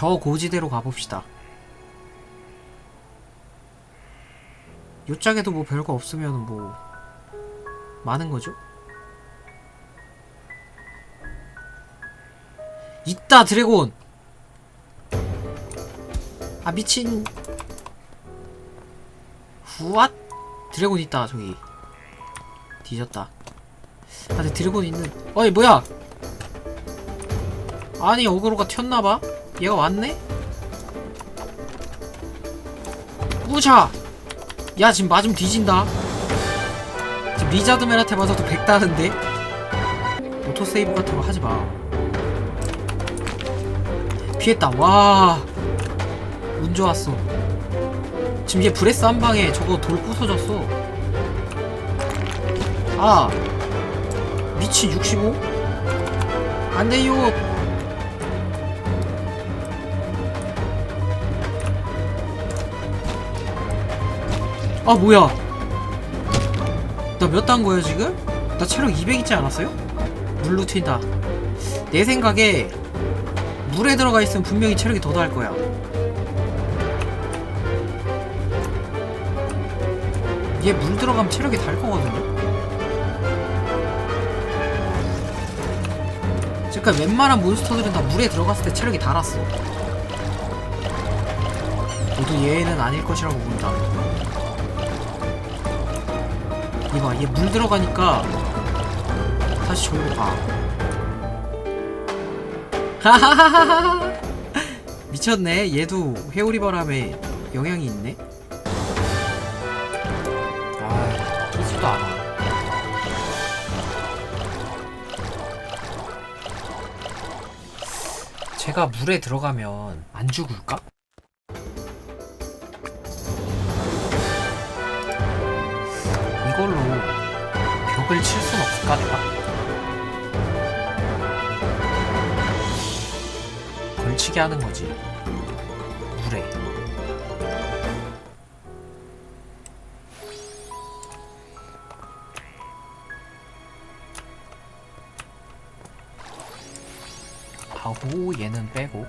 저 고지대로 가봅시다. 요짝에도 뭐 별거 없으면 뭐 많은 거죠? 있다 드래곤. 아 미친. 후앗 드래곤 있다 저기. 뒤졌다. 아 근데 드래곤 있는. 어이 뭐야? 아니 어그로가 튀었나봐. 얘가 왔네? 우자! 야 지금 맞으면 뒤진다. 지금 리자드맨한테 맞아도 백다는데? 오토세이브 같은 거 하지마. 피했다. 와운 좋았어. 지금 얘 브레스 한 방에 저거 돌 부서졌어. 아. 미친 65? 안돼요 아 뭐야? 나 몇 단 거야 지금? 나 체력 200 있지 않았어요? 물로 튄다. 내 생각에 물에 들어가 있으면 분명히 체력이 더 달 거야. 얘 물 들어가면 체력이 달 거거든요? 그러니까 웬만한 몬스터들은 다 물에 들어갔을 때 체력이 달았어. 모두 얘는 아닐 것이라고 본다 이봐 얘 물 들어가니까 다시 저기로 가. 미쳤네. 얘도 회오리 바람에 영향이 있네. 아 끼지도 않아 제가 물에 들어가면 안 죽을까? 벽을 칠 순 없을까 내가? 걸치게 하는 거지. 물에. 하고 얘는 빼고.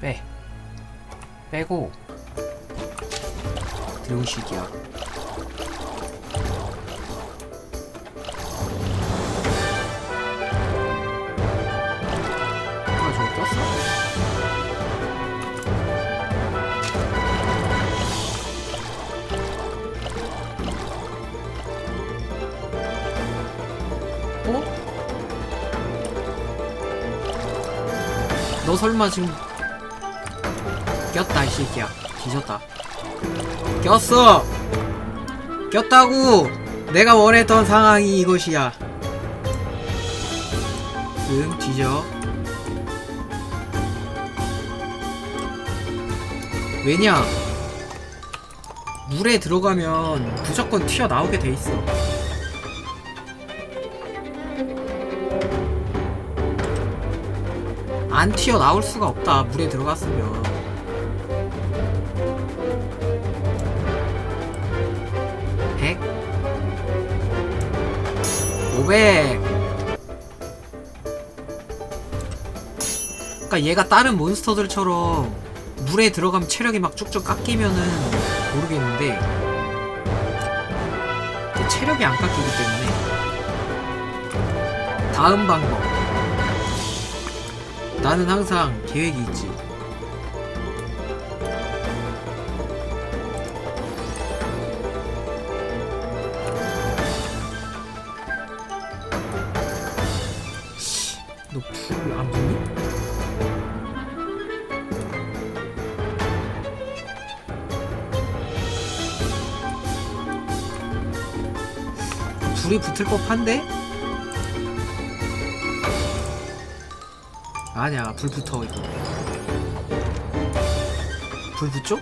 빼. 빼고. 드로우식이야 어? 어? 너 설마 지금 꼈다 이 새끼야. 뒤졌다. 꼈어! 꼈다고! 내가 원했던 상황이 이것이야. 응 뒤져 왜냐? 물에 들어가면 무조건 튀어나오게 돼 있어. 안 튀어나올 수가 없다 물에 들어갔으면. 백? 오백? 그니까 얘가 다른 몬스터들처럼 물에 들어가면 체력이 막 쭉쭉 깎이면은 모르겠는데 또 체력이 안 깎이기 때문에 다음 방법. 나는 항상 계획이 있지 불이 붙을 법한데? 아니야 불 붙어 이거 불 붙죠?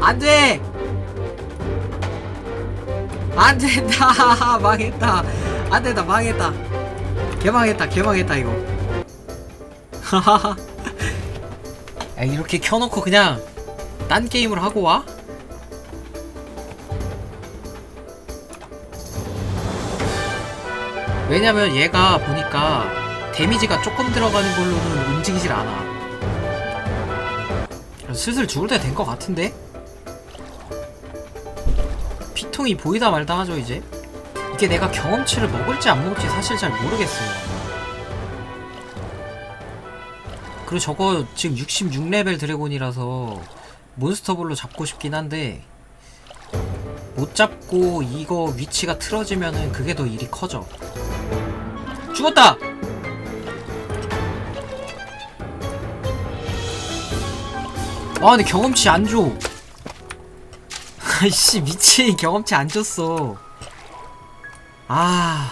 안돼! 안된다 망했다 안된다 망했다 개망했다 개망했다 이거 하하하 야, 이렇게 켜놓고 그냥 딴 게임을 하고 와? 왜냐면 얘가 보니까 데미지가 조금 들어가는 걸로는 움직이질 않아. 슬슬 죽을 때 된 것 같은데? 피통이 보이다 말다 하죠 이제? 이게 내가 경험치를 먹을지 안 먹을지 사실 잘 모르겠어요. 그리고 저거 지금 66레벨 드래곤이라서 몬스터볼로 잡고 싶긴 한데 못 잡고 이거 위치가 틀어지면은 그게 더 일이 커져 죽었다! 아 근데 경험치 안 줘. 아이씨 미친 경험치 안 줬어. 아